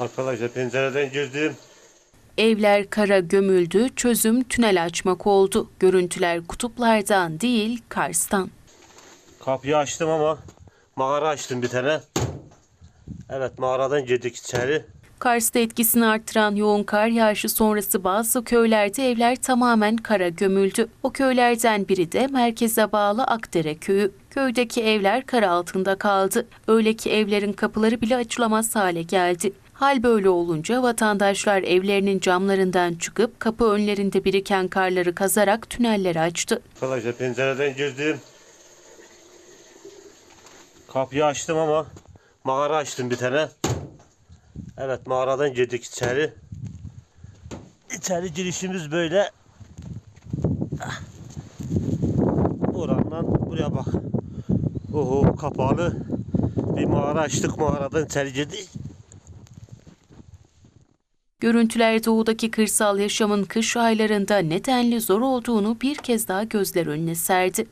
Arkadaşlar pencereden girdim. Evler kara gömüldü, çözüm tünel açmak oldu. Görüntüler kutuplardan değil, Kars'tan. Kapıyı açtım ama mağara açtım bir tane. Evet mağaradan girdik içeri. Kars'ta etkisini arttıran yoğun kar yağışı sonrası bazı köylerde evler tamamen kara gömüldü. O köylerden biri de merkeze bağlı Akdere köyü. Köydeki evler kar altında kaldı. Öyle ki evlerin kapıları bile açılamaz hale geldi. Hal böyle olunca vatandaşlar evlerinin camlarından çıkıp kapı önlerinde biriken karları kazarak tünelleri açtı. Arkadaşlar pencereden girdim. Kapıyı açtım ama mağara açtım bir tane. Evet mağaradan girdik içeri. İçeri girişimiz böyle. Ah. Orandan buraya bak. Oho kapalı. Bir mağara açtık mağaradan içeri girdik. Görüntüler doğudaki kırsal yaşamın kış aylarında nedenli zor olduğunu bir kez daha gözler önüne serdi.